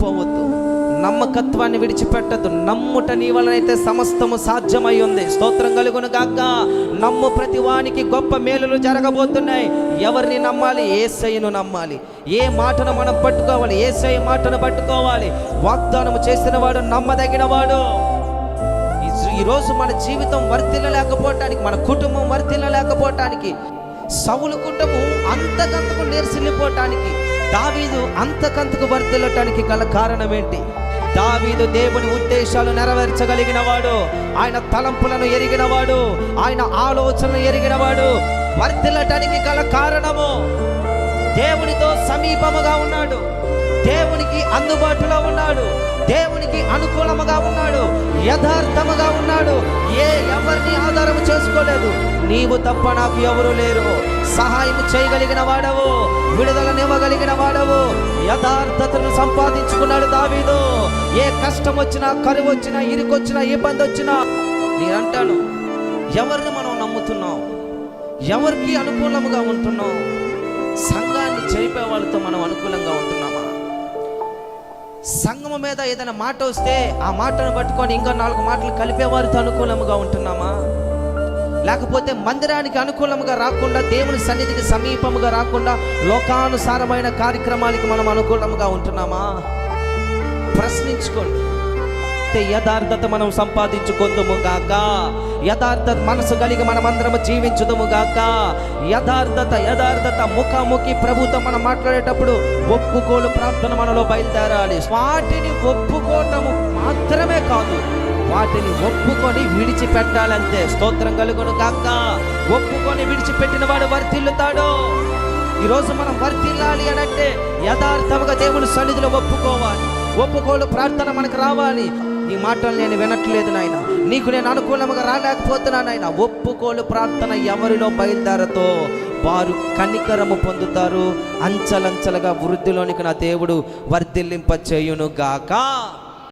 కృంగిపోవద్దు నమ్మకత్వాన్ని విడిచిపెట్టద్దు. నమ్ముట నీ వలనైతే సమస్తము సాధ్యమై ఉంది. స్తోత్రం కలుగును గాక నమ్ము ప్రతి వానికి గొప్ప మేలులు జరగబోతున్నాయి. ఎవరిని నమ్మాలి? ఏసయ్యను నమ్మాలి. ఏ మాటను మనం పట్టుకోవాలి? ఏసయ్య మాటను పట్టుకోవాలి. వాగ్దానం చేసిన వాడు నమ్మదగిన వాడు ఈరోజు మన జీవితం వర్తిల్లలేకపోవటానికి మన కుటుంబం వర్తిల్లలేకపోవటానికి సవులు కుటుంబం అంతకంతకు నేర్సిల్లిపోవటానికి దావీదు అంతకంతకు వర్తిల్లటానికి గల కారణం ఏంటి? దావీదు దేవుని ఉద్దేశాలు నెరవేర్చగలిగిన వాడు ఆయన తలంపులను ఎరిగినవాడు ఆయన ఆలోచనలు ఎరిగినవాడు వర్తిల్లటానికి గల కారణము దేవునితో సమీపముగా ఉన్నాడు. దేవునికి అందుబాటులో ఉన్నాడు. దేవునికి అనుకూలముగా ఉన్నాడు. యథార్థముగా ఉన్నాడు. ఏ ఎవరిని ఆధారం చేసుకోలేదు. నీవు తప్ప నాకు ఎవరు లేరు. సహాయం చేయగలిగిన వాడవు. విడుదలనివ్వగలిగిన వాడవు. యథార్థతను సంపాదించుకున్నాడు దావీదు. ఏ కష్టం వచ్చినా కరువు వచ్చినా ఇరుకొచ్చినా ఇబ్బంది వచ్చినా నేను అంటాను ఎవరిని మనం నమ్ముతున్నాం? ఎవరికి అనుకూలముగా ఉంటున్నాం? సంఘాన్ని చెరిపే వాళ్ళతో మనం అనుకూలంగా ఉంటున్నామా? సంఘము మీద ఏదైనా మాట వస్తే ఆ మాటను పట్టుకొని ఇంకా నాలుగు మాటలు కలిపే వారితో అనుకూలముగా ఉంటున్నామా? లేకపోతే మందిరానికి అనుకూలంగా రాకుండా దేవుని సన్నిధికి సమీపముగా రాకుండా లోకానుసారమైన కార్యక్రమానికి మనం అనుకూలముగా ఉంటున్నామా? ప్రశ్నించుకోండి. యథార్థత మనం సంపాదించుకుందుము గాక. యథార్థ మనసు కలిగి మనమందరము జీవించుదము జీవించుదుము గాక. యథార్థత యథార్థత ముఖాముఖి ప్రభుతో మనం మాట్లాడేటప్పుడు ఒప్పుకోలు ప్రార్థన మనలో బయలుదేరాలి. వాటిని ఒప్పుకోవటము మాత్రం వాటిని ఒప్పుకొని విడిచిపెట్టాలంటే స్తోత్రం కలుగును కాక ఒప్పుకొని విడిచిపెట్టిన వాడు వర్తిల్లుతాడు ఈరోజు మనం వర్తిల్లాలి అనంటే అంటే యథార్థముగా దేవుని సన్నిధిలో ఒప్పుకోవాలి. ఒప్పుకోలు ప్రార్థన మనకు రావాలి. నీ మాటలు నేను వినట్లేదు నాయన. నీకు నేను అనుకూలంగా రాలేకపోతున్నాను నాయన. ఒప్పుకోలు ప్రార్థన ఎవరిలో బయలుదేరతో వారు కనికరము పొందుతారు. అంచలంచలుగా వృద్ధిలోనికి నా దేవుడు వర్ధిల్లింప చేయును గాక